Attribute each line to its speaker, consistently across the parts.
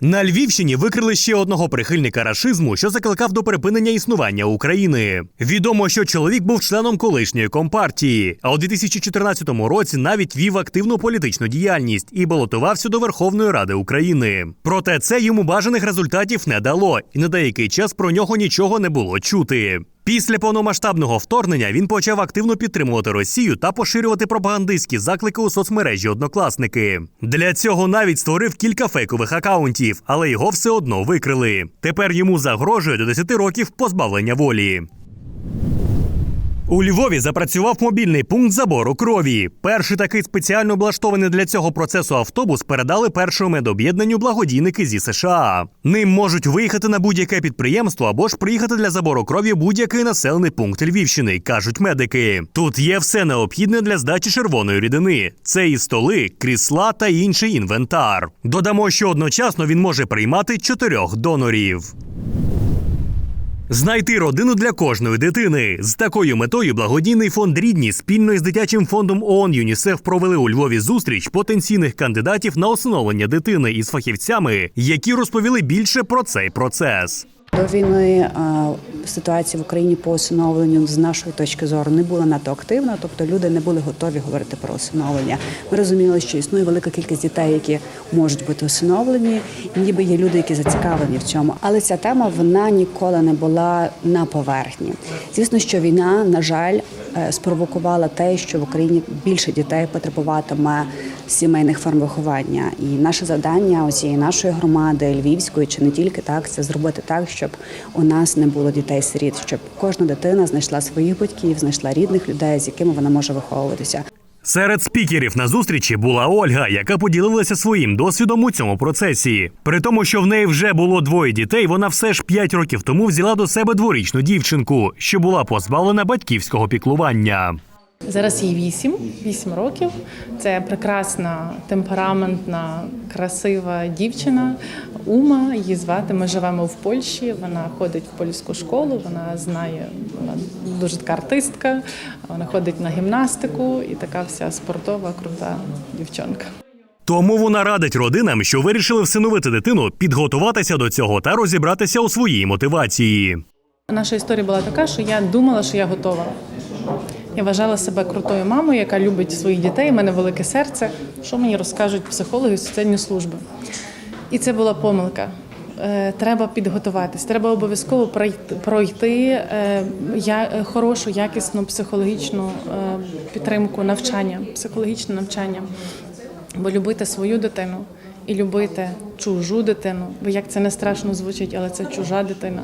Speaker 1: На Львівщині викрили ще одного прихильника рашизму, що закликав до припинення існування України. Відомо, що чоловік був членом колишньої компартії, а у 2014 році навіть вів активну політичну діяльність і балотувався до Верховної Ради України. Проте це йому бажаних результатів не дало, і на деякий час про нього нічого не було чути. Після повномасштабного вторгнення він почав активно підтримувати Росію та поширювати пропагандистські заклики у соцмережі однокласники. Для цього навіть створив кілька фейкових акаунтів, але його все одно викрили. Тепер йому загрожує до 10 років позбавлення волі. У Львові запрацював мобільний пункт забору крові. Перший такий спеціально облаштований для цього процесу автобус передали першому медоб'єднанню благодійники зі США. Ним можуть виїхати на будь-яке підприємство або ж приїхати для забору крові будь-який населений пункт Львівщини, кажуть медики. Тут є все необхідне для здачі червоної рідини. Це і столи, крісла та інший інвентар. Додамо, що одночасно він може приймати чотирьох донорів. Знайти родину для кожної дитини з такою метою благодійний фонд рідні спільно із дитячим фондом ООН ЮНІСЕФ провели у Львові зустріч потенційних кандидатів на усиновлення дитини із фахівцями, які розповіли більше про цей процес.
Speaker 2: До війни е, ситуація в Україні по усиновленню з нашої точки зору не була надто активна, тобто люди не були готові говорити про усиновлення. Ми розуміли, що існує велика кількість дітей, які можуть бути усиновлені, і ніби є люди, які зацікавлені в цьому. Але ця тема вона ніколи не була на поверхні. Звісно, що війна, на жаль, е, спровокувала те, що в Україні більше дітей потребуватиме сімейних форм виховання. І наше завдання усієї нашої громади, львівської чи не тільки так, це зробити так, щоб у нас не було дітей-сиріт, щоб кожна дитина знайшла своїх батьків, знайшла рідних людей, з якими вона може виховуватися.
Speaker 1: Серед спікерів на зустрічі була Ольга, яка поділилася своїм досвідом у цьому процесі. При тому, що в неї вже було двоє дітей, вона все ж п'ять років тому взяла до себе дворічну дівчинку, що була позбавлена батьківського піклування.
Speaker 3: Зараз їй 8, 8 років. Це прекрасна, темпераментна, красива дівчина. Ума її звати. Ми живемо в Польщі. Вона ходить в польську школу. Вона знає, вона дуже така артистка. Вона ходить на гімнастику і така вся спортова, крута дівчинка.
Speaker 1: Тому вона радить родинам, що вирішили всиновити дитину, підготуватися до цього та розібратися у своїй мотивації.
Speaker 3: Наша історія була така, що я думала, що я готова. Я вважала себе крутою мамою, яка любить своїх дітей. У мене велике серце. Що мені розкажуть психологи соціальні служби? І це була помилка. Е, Треба підготуватись, треба обов'язково пройти, е, я- е, хорошу, якісну психологічну підтримку, навчання, психологічне навчання. Бо любити свою дитину і любити чужу дитину, бо як це не страшно звучить, але це чужа дитина.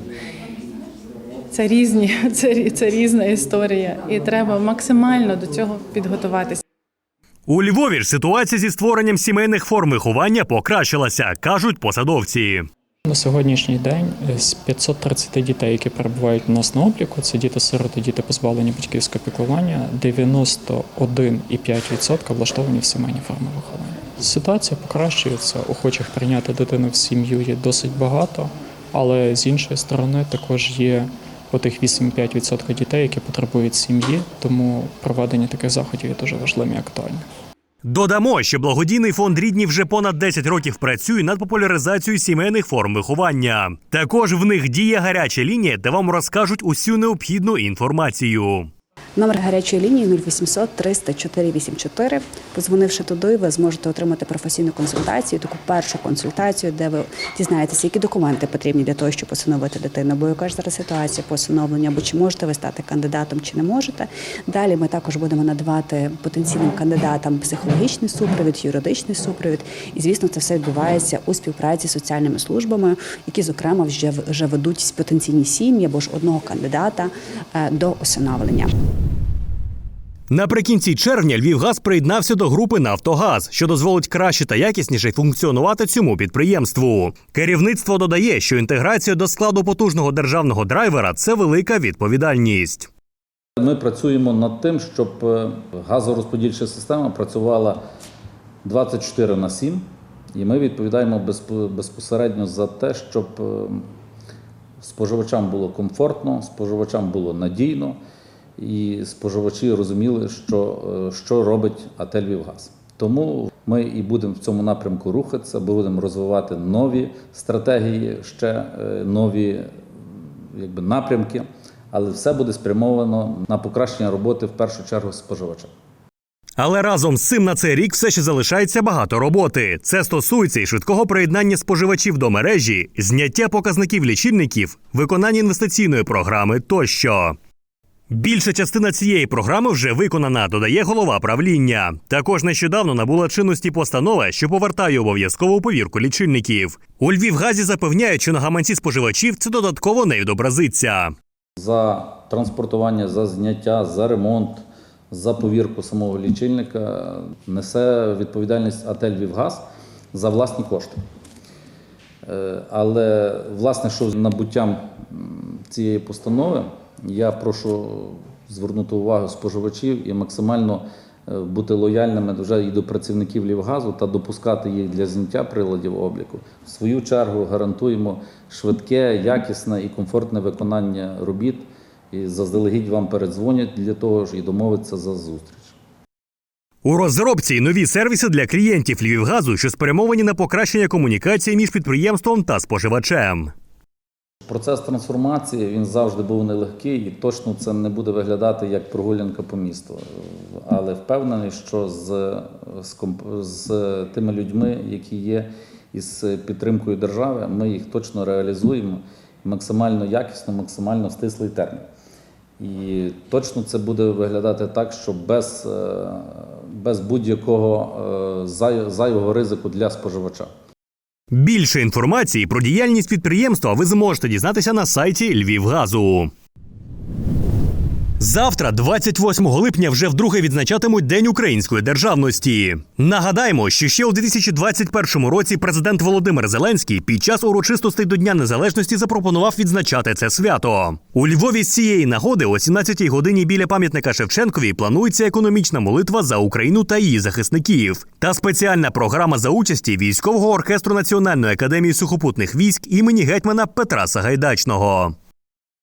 Speaker 3: Це різні, це, це різна історія, і треба максимально до цього підготуватися.
Speaker 1: У Львові ж ситуація зі створенням сімейних форм виховання покращилася, кажуть посадовці.
Speaker 4: На сьогоднішній день з 530 дітей, які перебувають у нас на обліку, це діти-сироти, діти позбавлені батьківського піклування, 91,5% влаштовані в сімейні форми виховання. Ситуація покращується, охочих прийняти дитину в сім'ю є досить багато, але з іншої сторони також є отих 8,5% дітей, які потребують сім'ї, тому проведення таких заходів є дуже важливим і актуальним.
Speaker 1: Додамо, що благодійний фонд рідні вже понад 10 років працює над популяризацією сімейних форм виховання. Також в них діє гаряча лінія, де вам розкажуть усю необхідну інформацію.
Speaker 2: Номер гарячої лінії 0800 300 484. Позвонивши туди, ви зможете отримати професійну консультацію, таку першу консультацію, де ви дізнаєтеся, які документи потрібні для того, щоб усиновити дитину. Бо яка ж зараз ситуація по або чи можете ви стати кандидатом, чи не можете. Далі ми також будемо надавати потенційним кандидатам психологічний супровід, юридичний супровід. І звісно, це все відбувається у співпраці з соціальними службами, які зокрема вже вже ведуть потенційні сім'ї або ж одного кандидата е, до усиновлення.
Speaker 1: Наприкінці червня Львівгаз приєднався до групи Нафтогаз, що дозволить краще та якісніше функціонувати цьому підприємству. Керівництво додає, що інтеграція до складу потужного державного драйвера це велика відповідальність.
Speaker 5: Ми працюємо над тим, щоб е, газорозподільча система працювала 24 на 7, і ми відповідаємо безпосередньо за те, щоб е, споживачам було комфортно, споживачам було надійно, і споживачі розуміли, що, е, що робить АТ «Львівгаз». Тому Ми і будемо в цьому напрямку рухатися, будемо розвивати нові стратегії, ще е, нові якби, напрямки, але все буде спрямовано на покращення роботи в першу чергу споживача.
Speaker 1: Але разом з цим на цей рік все ще залишається багато роботи. Це стосується і швидкого приєднання споживачів до мережі, зняття показників лічильників, виконання інвестиційної програми тощо. Більша частина цієї програми вже виконана, додає голова правління. Також нещодавно набула чинності постанова, що повертає обов'язкову повірку лічильників. У Львівгазі запевняють, що на гаманці споживачів це додатково не відобразиться.
Speaker 5: За транспортування, за зняття, за ремонт, за повірку самого лічильника несе відповідальність АТ «Львівгаз» за власні кошти. Е, Але власне, що з набуттям цієї постанови, я прошу звернути увагу споживачів і максимально е, бути лояльними вже і до працівників Лівгазу та допускати їх для зняття приладів обліку. В свою чергу гарантуємо швидке, якісне і комфортне виконання робіт. І заздалегідь вам передзвонять для того ж і домовитися за зустріч.
Speaker 1: У розробці нові сервіси для клієнтів Львівгазу, що спрямовані на покращення комунікації між підприємством та споживачем.
Speaker 5: Процес трансформації він завжди був нелегкий, і точно це не буде виглядати як прогулянка по місту. Але впевнений, що з, з, з тими людьми, які є, і з підтримкою держави, ми їх точно реалізуємо максимально якісно, максимально стислий термін. І точно це буде виглядати так, що без, е, без будь-якого е, зайвого ризику для споживача.
Speaker 1: Більше інформації про діяльність підприємства ви зможете дізнатися на сайті Львівгазу. Завтра, 28 липня, вже вдруге відзначатимуть День української державності. Нагадаємо, що ще у 2021 році президент Володимир Зеленський під час урочистостей до Дня Незалежності запропонував відзначати це свято. У Львові з цієї нагоди о 17-й годині біля пам'ятника Шевченкові планується економічна молитва за Україну та її захисників та спеціальна програма за участі військового оркестру Національної академії сухопутних військ імені гетьмана Петра Сагайдачного.